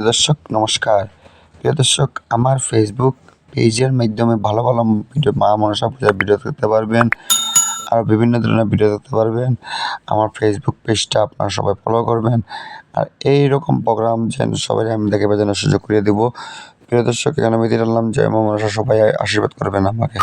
প্রিয় দর্শক, নমস্কার। প্রিয় দর্শক, আমার ফেসবুক পেজের মাধ্যমে ভালো ভালো ভিডিও, মা মনসা পূজার ভিডিও দেখতে পারবেন, আরও বিভিন্ন ধরনের ভিডিও দেখতে পারবেন। আমার ফেসবুক পেজটা আপনারা সবাই ফলো করবেন। আর এই রকম প্রোগ্রাম যেন সবাই আমি দেখে যেন সুযোগ করে দেবো। প্রিয় দর্শক, এখানে আমি দিয়ে যে জয় মা মনসা, সবাই আশীর্বাদ করবেন আমাকে।